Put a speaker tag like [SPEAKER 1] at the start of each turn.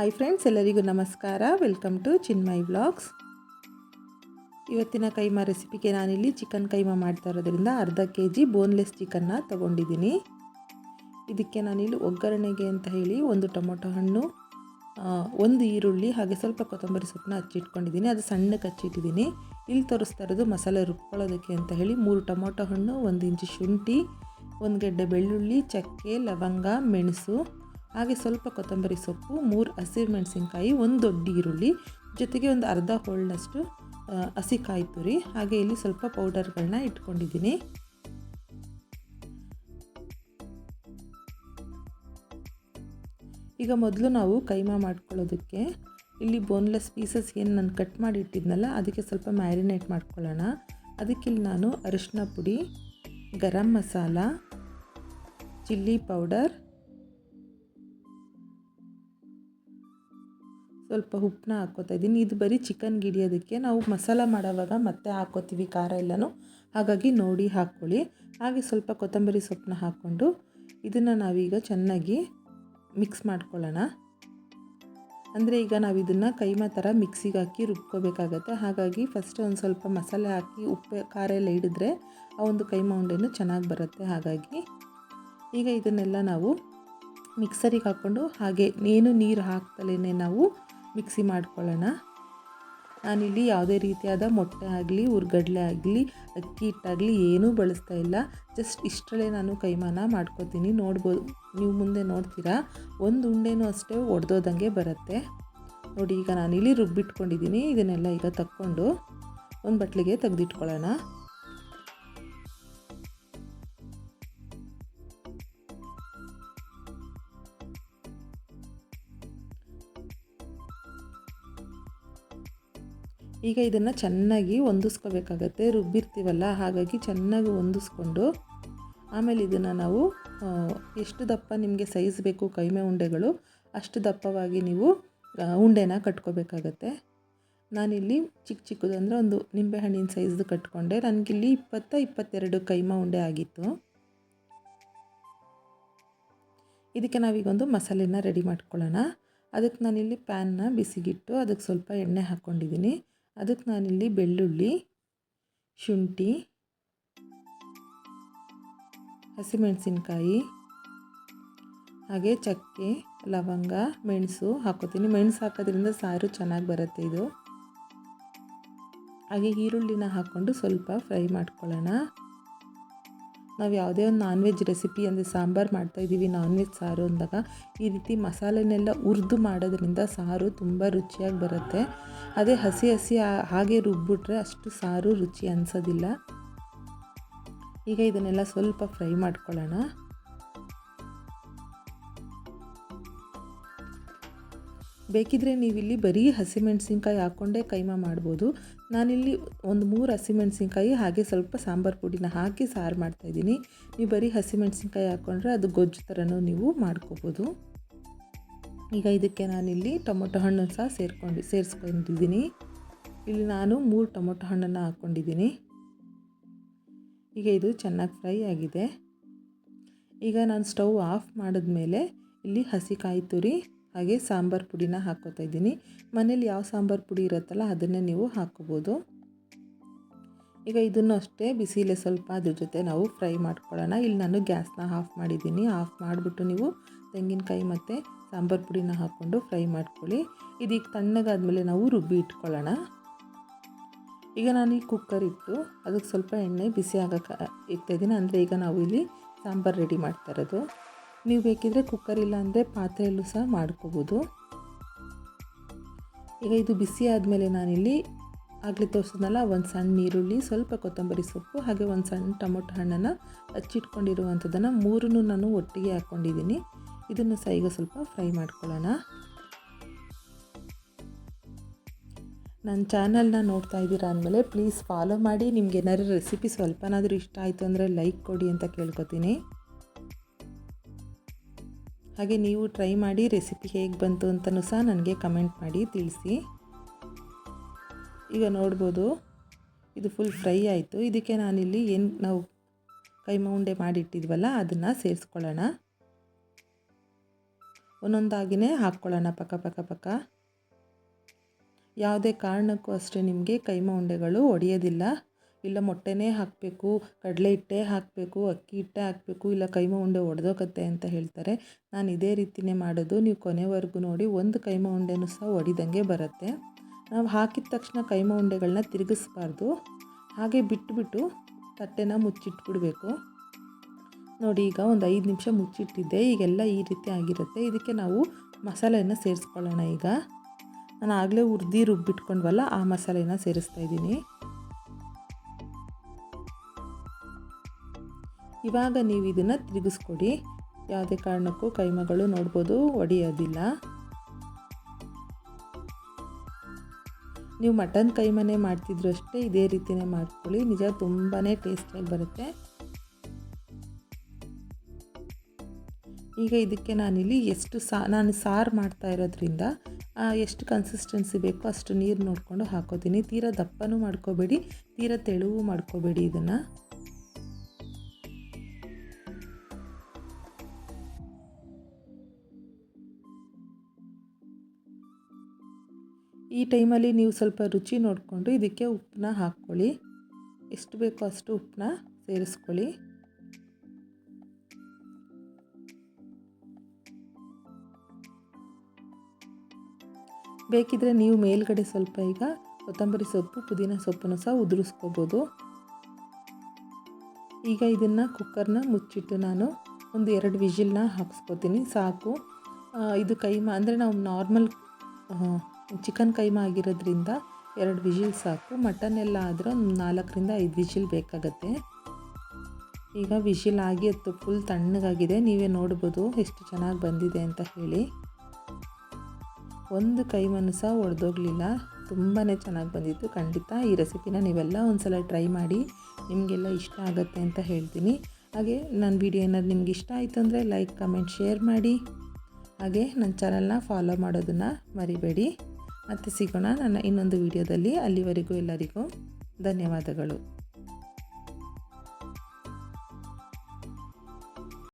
[SPEAKER 1] Hi friends ಎಲ್ಲರಿಗೂ ನಮಸ್ಕಾರ. Welcome to Chinmai blogs ಇವತ್ತಿನ ಕೈಮಾ ರೆಸಿಪಿಗೆ ನಾನಿಲ್ಲಿ ಚಿಕನ್ ಕೈಮಾ ಮಾಡ್ತಾ ಇರೋದ್ರಿಂದ ಅರ್ಧ ಕೆ ಜಿ ಬೋನ್ಲೆಸ್ ಚಿಕನ್ನ ತೊಗೊಂಡಿದ್ದೀನಿ. ಇದಕ್ಕೆ ನಾನಿಲ್ಲಿ ಒಗ್ಗರಣೆಗೆ ಅಂತ ಹೇಳಿ ಒಂದು ಟೊಮೊಟೊ ಹಣ್ಣು ಒಂದು ಈರುಳ್ಳಿ ಹಾಗೆ ಸ್ವಲ್ಪ ಕೊತ್ತಂಬರಿ ಸೊಪ್ಪನ್ನ ಹಚ್ಚಿಟ್ಕೊಂಡಿದ್ದೀನಿ. ಅದು ಸಣ್ಣಕ್ಕೆ ಹಚ್ಚಿಟ್ಟಿದ್ದೀನಿ. ಇಲ್ಲಿ ತೋರಿಸ್ತಾ ಇರೋದು ಮಸಾಲೆ ರುಬ್ಕೊಳ್ಳೋದಕ್ಕೆ ಅಂತ ಹೇಳಿ ಮೂರು ಟೊಮೊಟೊ ಹಣ್ಣು, ಒಂದು ಇಂಚು ಶುಂಠಿ, ಒಂದು ಗೆಡ್ಡೆ ಬೆಳ್ಳುಳ್ಳಿ, ಚಕ್ಕೆ, ಲವಂಗ, ಮೆಣಸು ಹಾಗೆ ಸ್ವಲ್ಪ ಕೊತ್ತಂಬರಿ ಸೊಪ್ಪು, ಮೂರು ಹಸಿರು ಮೆಣಸಿನ್ಕಾಯಿ, ಒಂದು ದೊಡ್ಡ ಈರುಳ್ಳಿ, ಜೊತೆಗೆ ಒಂದು ಅರ್ಧ ಹೋಳ್ನಷ್ಟು ಹಸಿ ಕಾಯಿ ತುರಿ, ಹಾಗೆ ಇಲ್ಲಿ ಸ್ವಲ್ಪ ಪೌಡರ್ಗಳನ್ನ ಇಟ್ಕೊಂಡಿದ್ದೀನಿ. ಈಗ ಮೊದಲು ನಾವು ಕೈಮಾ ಮಾಡ್ಕೊಳ್ಳೋದಕ್ಕೆ ಇಲ್ಲಿ ಬೋನ್ಲೆಸ್ ಪೀಸಸ್ ಏನು ನಾನು ಕಟ್ ಮಾಡಿ ಇಟ್ಟಿದ್ನಲ್ಲ, ಅದಕ್ಕೆ ಸ್ವಲ್ಪ ಮ್ಯಾರಿನೇಟ್ ಮಾಡ್ಕೊಳ್ಳೋಣ. ಅದಕ್ಕೆ ಇಲ್ಲಿ ನಾನು ಅರಿಶಿನ ಪುಡಿ, ಗರಂ ಮಸಾಲ, ಚಿಲ್ಲಿ ಪೌಡರ್ ಸ್ವಲ್ಪ ಉಪ್ಪನ್ನ ಹಾಕ್ಕೋತಾ ಇದ್ದೀನಿ. ಇದು ಬರೀ ಚಿಕನ್ ಗಿಡಿಯೋದಕ್ಕೆ ನಾವು ಮಸಾಲ ಮಾಡೋವಾಗ ಮತ್ತೆ ಹಾಕ್ಕೋತೀವಿ ಖಾರ ಎಲ್ಲನೂ. ಹಾಗಾಗಿ ನೋಡಿ ಹಾಕ್ಕೊಳ್ಳಿ. ಹಾಗೆ ಸ್ವಲ್ಪ ಕೊತ್ತಂಬರಿ ಸೊಪ್ಪನ್ನ ಹಾಕ್ಕೊಂಡು ಇದನ್ನು ನಾವೀಗ ಚೆನ್ನಾಗಿ ಮಿಕ್ಸ್ ಮಾಡ್ಕೊಳ್ಳೋಣ. ಅಂದರೆ ಈಗ ನಾವು ಇದನ್ನು ಕೈಮಾ ಥರ ಮಿಕ್ಸಿಗೆ ಹಾಕಿ ರುಬ್ಕೋಬೇಕಾಗತ್ತೆ. ಹಾಗಾಗಿ ಫಸ್ಟ್ ಒಂದು ಸ್ವಲ್ಪ ಮಸಾಲೆ ಹಾಕಿ ಉಪ್ಪು, ಖಾರ ಎಲ್ಲ ಹಿಡಿದ್ರೆ ಆ ಒಂದು ಕೈಮಾ ಉಂಡೆನೂ ಚೆನ್ನಾಗಿ ಬರುತ್ತೆ. ಹಾಗಾಗಿ ಈಗ ಇದನ್ನೆಲ್ಲ ನಾವು ಮಿಕ್ಸರಿಗೆ ಹಾಕ್ಕೊಂಡು ಹಾಗೆ, ಏನು ನೀರು ಹಾಕ್ತಲೇ ನಾವು ಮಿಕ್ಸಿ ಮಾಡ್ಕೊಳ್ಳೋಣ. ನಾನಿಲ್ಲಿ ಯಾವುದೇ ರೀತಿಯಾದ ಮೊಟ್ಟೆ ಆಗಲಿ, ಉರ್ಗಡ್ಲೆ ಆಗಲಿ, ಅಕ್ಕಿ ಹಿಟ್ಟಾಗಲಿ ಏನೂ ಬಳಸ್ತಾ ಇಲ್ಲ. ಜಸ್ಟ್ ಇಷ್ಟರಲ್ಲೇ ನಾನು ಕೈಮಾನ ಮಾಡ್ಕೋತೀನಿ. ನೋಡ್ಬೋದು ನೀವು ಮುಂದೆ ನೋಡ್ತೀರಾ? ಒಂದು ಉಂಡೆನೂ ಅಷ್ಟೇ ಒಡೆದೋದಂಗೆ ಬರುತ್ತೆ. ನೋಡಿ, ಈಗ ನಾನಿಲ್ಲಿ ರುಬ್ಬಿಟ್ಕೊಂಡಿದ್ದೀನಿ. ಇದನ್ನೆಲ್ಲ ಈಗ ತಕ್ಕೊಂಡು ಒಂದು ಬಟ್ಲಿಗೆ ತೆಗೆದಿಟ್ಕೊಳ್ಳೋಣ. ಈಗ ಇದನ್ನು ಚೆನ್ನಾಗಿ ಹೊಂದಿಸ್ಕೋಬೇಕಾಗತ್ತೆ. ರುಬ್ಬಿರ್ತೀವಲ್ಲ, ಹಾಗಾಗಿ ಚೆನ್ನಾಗಿ ಹೊಂದಿಸ್ಕೊಂಡು ಆಮೇಲೆ ಇದನ್ನು ನಾವು ಎಷ್ಟು ದಪ್ಪ ನಿಮಗೆ ಸೈಜ್ ಬೇಕು ಕೈಮೆ ಉಂಡೆಗಳು, ಅಷ್ಟು ದಪ್ಪವಾಗಿ ನೀವು ಉಂಡೆನ ಕಟ್ಕೋಬೇಕಾಗತ್ತೆ. ನಾನಿಲ್ಲಿ ಚಿಕ್ಕ ಚಿಕ್ಕದು ಅಂದರೆ ಒಂದು ನಿಂಬೆಹಣ್ಣಿನ ಸೈಜ್ದು ಕಟ್ಕೊಂಡೆ. ನನಗಿಲ್ಲಿ ಇಪ್ಪತ್ತ, ಇಪ್ಪತ್ತೆರಡು ಕೈಮ ಉಂಡೆ ಆಗಿತ್ತು. ಇದಕ್ಕೆ ನಾವೀಗೊಂದು ಮಸಾಲೆನ ರೆಡಿ ಮಾಡ್ಕೊಳ್ಳೋಣ. ಅದಕ್ಕೆ ನಾನಿಲ್ಲಿ ಪ್ಯಾನ್ನ ಬಿಸಿಗಿಟ್ಟು, ಅದಕ್ಕೆ ಸ್ವಲ್ಪ ಎಣ್ಣೆ ಹಾಕ್ಕೊಂಡಿದ್ದೀನಿ ಅದಕ್ಕೆ ನಾನಿಲ್ಲಿ ಬೆಳ್ಳುಳ್ಳಿ, ಶುಂಠಿ, ಹಸಿಮೆಣಸಿನ್ಕಾಯಿ, ಹಾಗೆ ಚಕ್ಕೆ, ಲವಂಗ, ಮೆಣಸು ಹಾಕೋತೀನಿ ಮೆಣಸು ಹಾಕೋದ್ರಿಂದ ಸಾರು ಚೆನ್ನಾಗಿ ಬರುತ್ತೆ ಇದು. ಹಾಗೆ ಈರುಳ್ಳಿನ ಹಾಕ್ಕೊಂಡು ಸ್ವಲ್ಪ ಫ್ರೈ ಮಾಡ್ಕೊಳ್ಳೋಣ. ನಾವು ಯಾವುದೇ ಒಂದು ನಾನ್ ವೆಜ್ ರೆಸಿಪಿ ಅಂದರೆ ಸಾಂಬಾರು ಮಾಡ್ತಾಯಿದ್ದೀವಿ ನಾನ್ ವೆಜ್ ಸಾರು ಅಂದಾಗ, ಈ ರೀತಿ ಮಸಾಲೆನೆಲ್ಲ ಹುರಿದು ಮಾಡೋದ್ರಿಂದ ಸಾರು ತುಂಬ ರುಚಿಯಾಗಿ ಬರುತ್ತೆ. ಅದೇ ಹಸಿ ಹಸಿ ಹಾಗೆ ರುಬ್ಬಿಟ್ರೆ ಅಷ್ಟು ಸಾರು ರುಚಿ ಅನಿಸೋದಿಲ್ಲ. ಈಗ ಇದನ್ನೆಲ್ಲ ಸ್ವಲ್ಪ ಫ್ರೈ ಮಾಡ್ಕೊಳ್ಳೋಣ. ಬೇಕಿದ್ರೆ ನೀವಿಲ್ಲಿ ಬರೀ ಹಸಿಮೆಣಸಿನ್ಕಾಯಿ ಹಾಕ್ಕೊಂಡೇ ಕೈಮಾ ಮಾಡ್ಬೋದು. ನಾನಿಲ್ಲಿ ಒಂದು ಮೂರು ಹಸಿಮೆಣಸಿನ್ಕಾಯಿ ಹಾಗೆ ಸ್ವಲ್ಪ ಸಾಂಬಾರು ಪುಡಿನ ಹಾಕಿ ಸಾರು ಮಾಡ್ತಾಯಿದ್ದೀನಿ ನೀವು ಬರೀ ಹಸಿಮೆಣಸಿನ್ಕಾಯಿ ಹಾಕ್ಕೊಂಡ್ರೆ ಅದು ಗೊಜ್ಜು ಥರನೂ ನೀವು ಮಾಡ್ಕೋಬೋದು. ಈಗ ಇದಕ್ಕೆ ನಾನಿಲ್ಲಿ ಟೊಮೊಟೊ ಹಣ್ಣು ಸಹ ಸೇರ್ಕೊಂಡು ಸೇರಿಸ್ಕೊಂಡಿದ್ದೀನಿ. ಇಲ್ಲಿ ನಾನು ಮೂರು ಟೊಮೊಟೊ ಹಣ್ಣನ್ನು ಹಾಕ್ಕೊಂಡಿದ್ದೀನಿ ಈಗ ಇದು ಚೆನ್ನಾಗಿ ಫ್ರೈ ಆಗಿದೆ. ಈಗ ನಾನು ಸ್ಟವ್ ಆಫ್ ಮಾಡಿದ್ಮೇಲೆ ಇಲ್ಲಿ ಹಸಿ ಕಾಯಿ ತುರಿ ಹಾಗೆ ಸಾಂಬಾರು ಪುಡಿನ ಹಾಕ್ಕೋತಾ ಇದ್ದೀನಿ. ಮನೇಲಿ ಯಾವ ಸಾಂಬಾರು ಪುಡಿ ಇರುತ್ತಲ್ಲ ಅದನ್ನೇ ನೀವು ಹಾಕ್ಕೋಬೋದು. ಈಗ ಇದನ್ನು ಅಷ್ಟೇ ಬಿಸಿಲೆ ಸ್ವಲ್ಪ ಅದ್ರ ಜೊತೆ ನಾವು ಫ್ರೈ ಮಾಡ್ಕೊಳ್ಳೋಣ. ಇಲ್ಲಿ ನಾನು ಗ್ಯಾಸ್ನ ಆಫ್ ಮಾಡಿದ್ದೀನಿ. ಆಫ್ ಮಾಡಿಬಿಟ್ಟು ನೀವು ತೆಂಗಿನಕಾಯಿ ಮತ್ತು ಸಾಂಬಾರು ಪುಡಿನ ಹಾಕ್ಕೊಂಡು ಫ್ರೈ ಮಾಡ್ಕೊಳ್ಳಿ. ಇದೀಗ ತಣ್ಣಗಾದ್ಮೇಲೆ ನಾವು ರುಬ್ಬಿ ಇಟ್ಕೊಳ್ಳೋಣ. ಈಗ ನಾನು ಈ ಕುಕ್ಕರ್ ಇಟ್ಟು ಅದಕ್ಕೆ ಸ್ವಲ್ಪ ಎಣ್ಣೆ ಬಿಸಿ ಆಗಕ್ಕೆ ಇಡ್ತಾಯಿದ್ದೀನಿ ಅಂದರೆ ಈಗ ನಾವು ಇಲ್ಲಿ ಸಾಂಬಾರು ರೆಡಿ ಮಾಡ್ತಾ ಇರೋದು. ನೀವು ಬೇಕಿದ್ರೆ ಕುಕ್ಕರ್ ಇಲ್ಲ ಅಂದರೆ ಪಾತ್ರೆಯಲ್ಲೂ ಸಹ ಮಾಡ್ಕೋಬೋದು. ಈಗ ಇದು ಬಿಸಿ ಆದಮೇಲೆ ನಾನಿಲ್ಲಿ ಆಗಲೇ ತೋರಿಸಿದ್ನಲ್ಲ ಒಂದು ಸಣ್ಣ ಈರುಳ್ಳಿ, ಸ್ವಲ್ಪ ಕೊತ್ತಂಬರಿ ಸೊಪ್ಪು, ಹಾಗೆ ಒಂದು ಸಣ್ಣ ಟೊಮೊಟೊ ಹಣ್ಣನ್ನು ಹಚ್ಚಿಟ್ಕೊಂಡಿರುವಂಥದ್ದನ್ನು ಮೂರನ್ನು ನಾನು ಒಟ್ಟಿಗೆ ಹಾಕ್ಕೊಂಡಿದ್ದೀನಿ. ಇದನ್ನು ಸಹ ಈಗ ಸ್ವಲ್ಪ ಫ್ರೈ ಮಾಡ್ಕೊಳ್ಳೋಣ. ನನ್ನ ಚಾನಲ್ನ ನೋಡ್ತಾ ಇದ್ದೀರಾ ಅಂದಮೇಲೆ ಪ್ಲೀಸ್ ಫಾಲೋ ಮಾಡಿ. ನಿಮ್ಗೆ ಏನಾದ್ರು ರೆಸಿಪಿ ಸ್ವಲ್ಪನಾದರೂ ಇಷ್ಟ ಆಯಿತು ಅಂದರೆ ಲೈಕ್ ಕೊಡಿ ಅಂತ ಕೇಳ್ಕೊತೀನಿ. ಹಾಗೆ ನೀವು ಟ್ರೈ ಮಾಡಿ ರೆಸಿಪಿ ಹೇಗೆ ಬಂತು ಅಂತಲೂ ಸಹ ನನಗೆ ಕಮೆಂಟ್ ಮಾಡಿ ತಿಳಿಸಿ. ಈಗ ನೋಡ್ಬೋದು, ಇದು ಫುಲ್ ಫ್ರೈ ಆಯಿತು. ಇದಕ್ಕೆ ನಾನಿಲ್ಲಿ ಏನು ನಾವು ಕೈಮ ಉಂಡೆ ಮಾಡಿಟ್ಟಿದ್ವಲ್ಲ, ಅದನ್ನು ಸೇರಿಸ್ಕೊಳ್ಳೋಣ. ಒಂದೊಂದಾಗಿಯೇ ಹಾಕ್ಕೊಳ್ಳೋಣ ಪಕ್ಕ ಪಕ್ಕ ಪಕ್ಕ. ಯಾವುದೇ ಕಾರಣಕ್ಕೂ ಅಷ್ಟೇ ನಿಮಗೆ ಕೈಮ ಉಂಡೆಗಳು ಒಡೆಯೋದಿಲ್ಲ. ಇಲ್ಲ ಮೊಟ್ಟೆನೇ ಹಾಕಬೇಕು, ಕಡಲೆ ಹಿಟ್ಟೇ ಹಾಕಬೇಕು, ಅಕ್ಕಿ ಹಿಟ್ಟೇ ಹಾಕಬೇಕು, ಇಲ್ಲ ಕೈಮ ಉಂಡೆ ಒಡೆದೋಗತ್ತೆ ಅಂತ ಹೇಳ್ತಾರೆ. ನಾನು ಇದೇ ರೀತಿಯೇ ಮಾಡೋದು. ನೀವು ಕೊನೆವರೆಗೂ ನೋಡಿ, ಒಂದು ಕೈಮ ಉಂಡೆನೂ ಸಹ ಒಡಿದಂಗೆ ಬರುತ್ತೆ. ನಾವು ಹಾಕಿದ ತಕ್ಷಣ ಕೈಮ ಉಂಡೆಗಳನ್ನ ತಿರುಗಿಸ್ಬಾರ್ದು. ಹಾಗೆ ಬಿಟ್ಟುಬಿಟ್ಟು ತಟ್ಟೆನ ಮುಚ್ಚಿಟ್ಬಿಡಬೇಕು. ನೋಡಿ, ಈಗ ಒಂದು ಐದು ನಿಮಿಷ ಮುಚ್ಚಿಟ್ಟಿದ್ದೆ. ಈಗೆಲ್ಲ ಈ ರೀತಿ ಆಗಿರುತ್ತೆ. ಇದಕ್ಕೆ ನಾವು ಮಸಾಲೆಯನ್ನು ಸೇರಿಸ್ಕೊಳ್ಳೋಣ ಈಗ. ನಾನು ಆಗಲೇ ಉರ್ದಿ ರುಬ್ಬಿಟ್ಕೊಂಡ್ವಲ್ಲ, ಆ ಮಸಾಲೆನ ಸೇರಿಸ್ತಾ ಇದ್ದೀನಿ. ಇವಾಗ ನೀವು ಇದನ್ನು ತಿರುಗಿಸ್ಕೊಡಿ. ಯಾವುದೇ ಕಾರಣಕ್ಕೂ ಕೈಮಗಳು ನೋಡ್ಬೋದು, ಒಡೆಯೋದಿಲ್ಲ. ನೀವು ಮಟನ್ ಕೈಮನೆ ಮಾಡ್ತಿದ್ರು ಅಷ್ಟೇ ಇದೇ ರೀತಿಯೇ ಮಾಡ್ಕೊಳ್ಳಿ. ನಿಜ ತುಂಬಾ ಟೇಸ್ಟಿಯಾಗಿ ಬರುತ್ತೆ. ಈಗ ಇದಕ್ಕೆ ನಾನಿಲ್ಲಿ ಎಷ್ಟು ಸಾ, ನಾನು ಸಾರು ಮಾಡ್ತಾ ಇರೋದ್ರಿಂದ ಎಷ್ಟು ಕನ್ಸಿಸ್ಟೆನ್ಸಿ ಬೇಕೋ ಅಷ್ಟು ನೀರು ನೋಡಿಕೊಂಡು ಹಾಕೋತೀನಿ. ತೀರಾ ದಪ್ಪನೂ ಮಾಡ್ಕೋಬೇಡಿ, ತೀರಾ ತೆಳುವು ಮಾಡ್ಕೋಬೇಡಿ ಇದನ್ನು. ಈ ಟೈಮಲ್ಲಿ ನೀವು ಸ್ವಲ್ಪ ರುಚಿ ನೋಡಿಕೊಂಡು ಇದಕ್ಕೆ ಉಪ್ಪನ್ನ ಹಾಕ್ಕೊಳ್ಳಿ. ಎಷ್ಟು ಬೇಕೋ ಅಷ್ಟು ಉಪ್ಪನ್ನ ಸೇರಿಸ್ಕೊಳ್ಳಿ. ಬೇಕಿದ್ರೆ ನೀವು ಮೇಲ್ಗಡೆ ಸ್ವಲ್ಪ ಈಗ ಕೊತ್ತಂಬರಿ ಸೊಪ್ಪು, ಪುದೀನ ಸೊಪ್ಪನ್ನು ಸಹ ಉದುರಿಸ್ಕೋಬೋದು. ಈಗ ಇದನ್ನು ಕುಕ್ಕರ್ನ ಮುಚ್ಚಿಟ್ಟು ನಾನು ಒಂದು ಎರಡು ವಿಜಿಲ್ನ ಹಾಕ್ಸ್ಕೊತೀನಿ, ಸಾಕು. ಇದು ಕೈಮಾ, ಅಂದರೆ ನಾವು ನಾರ್ಮಲ್ ಚಿಕನ್ ಕೈಮಾ ಆಗಿರೋದ್ರಿಂದ ಎರಡು ವಿಜಿಲ್ ಸಾಕು. ಮಟನ್ ಎಲ್ಲ ಆದರೆ ಒಂದು ನಾಲ್ಕರಿಂದ ಐದು ವಿಜಿಲ್ ಬೇಕಾಗತ್ತೆ. ಈಗ ವಿಜಿಲ್ ಆಗಿ ಅದು ಫುಲ್ ತಣ್ಣಗಾಗಿದೆ. ನೀವೇ ನೋಡ್ಬೋದು ಎಷ್ಟು ಚೆನ್ನಾಗಿ ಬಂದಿದೆ ಅಂತ ಹೇಳಿ. ಒಂದು ಕೈಮನ್ನು ಸಹ ಒಡೆದೋಗ್ಲಿಲ್ಲ. ತುಂಬಾ ಚೆನ್ನಾಗಿ ಬಂದಿತ್ತು. ಖಂಡಿತ ಈ ರೆಸಿಪಿನ ನೀವೆಲ್ಲ ಒಂದು ಸಲ ಟ್ರೈ ಮಾಡಿ ನಿಮಗೆಲ್ಲ ಇಷ್ಟ ಆಗುತ್ತೆ ಅಂತ ಹೇಳ್ತೀನಿ. ಹಾಗೆ ನನ್ನ ವಿಡಿಯೋ ಏನಾದ್ರು ನಿಮ್ಗೆ ಇಷ್ಟ ಆಯಿತು ಅಂದರೆ ಲೈಕ್ ಕಮೆಂಟ್ ಶೇರ್ ಮಾಡಿ. ಹಾಗೆ ನನ್ನ ಚಾನಲ್ನ ಫಾಲೋ ಮಾಡೋದನ್ನು ಮರಿಬೇಡಿ. ಮತ್ತೆ ಸಿಗೋಣ ನನ್ನ ಇನ್ನೊಂದು ವಿಡಿಯೋದಲ್ಲಿ. ಅಲ್ಲಿವರೆಗೂ ಎಲ್ಲರಿಗೂ ಧನ್ಯವಾದಗಳು.